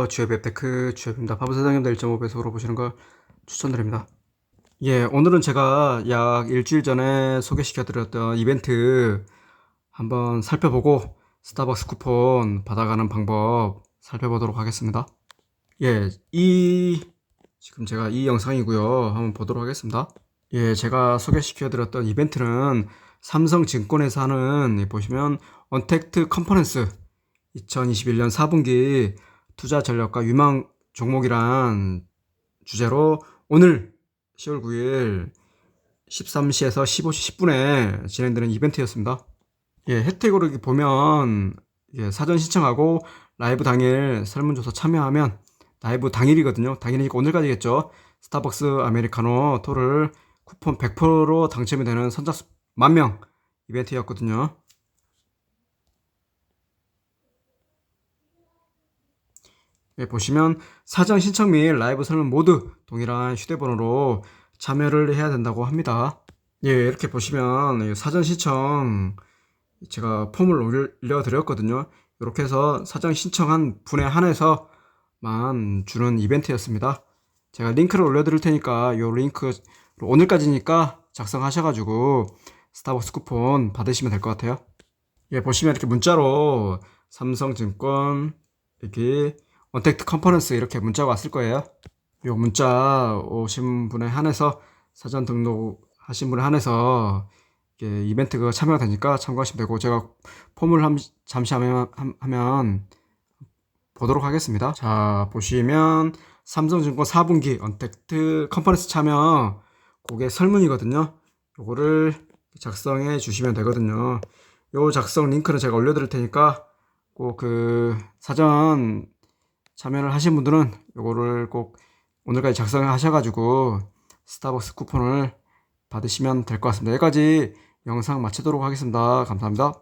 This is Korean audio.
안녕하세요. 주앱 앱테크 주앱입니다. 바보 사장님들 1.5배속으로 보시는 걸 추천드립니다. 예, 오늘은 제가 약 일주일 전에 소개시켜드렸던 이벤트 한번 살펴보고 스타벅스 쿠폰 받아가는 방법 살펴보도록 하겠습니다. 예, 이 지금 제가 이 영상이고요. 한번 보도록 하겠습니다. 예, 제가 소개시켜드렸던 이벤트는 삼성증권에서 하는 예, 보시면 언택트 컨퍼런스 2021년 4분기 투자 전략과 유망 종목이란 주제로 오늘 10월 9일 13시에서 15시 10분에 진행되는 이벤트였습니다. 예, 혜택으로 보면 예, 사전 신청하고 라이브 당일 설문조사 참여하면 라이브 당일이거든요. 당일이니까 오늘까지겠죠. 스타벅스 아메리카노 토를 쿠폰 100%로 당첨이 되는 선착순 만명 이벤트였거든요. 보시면 사전 신청 및 라이브 설문 모두 동일한 휴대번호로 참여를 해야 된다고 합니다. 예, 이렇게 보시면 이 사전 신청 제가 폼을 올려드렸거든요. 이렇게 해서 사전 신청한 분에 한해서만 주는 이벤트였습니다. 제가 링크를 올려드릴 테니까 이 링크 오늘까지니까 작성하셔가지고 스타벅스 쿠폰 받으시면 될 것 같아요. 예, 보시면 이렇게 문자로 삼성증권 이렇게 언택트 컨퍼런스 이렇게 문자가 왔을 거예요. 요 문자 오신 분에 한해서 사전 등록하신 분에 한해서 이벤트가 참여가 되니까 참고하시면 되고 제가 폼을 함, 잠시 하면, 함- 하면 보도록 하겠습니다. 자 보시면 삼성증권 4분기 언택트 컨퍼런스 참여 그게 설문이거든요. 요거를 작성해 주시면 되거든요. 요 작성 링크는 제가 올려드릴 테니까 꼭 그 사전 참여를 하신 분들은 요거를 꼭 오늘까지 작성하셔가지고 스타벅스 쿠폰을 받으시면 될 것 같습니다. 여기까지 영상 마치도록 하겠습니다. 감사합니다.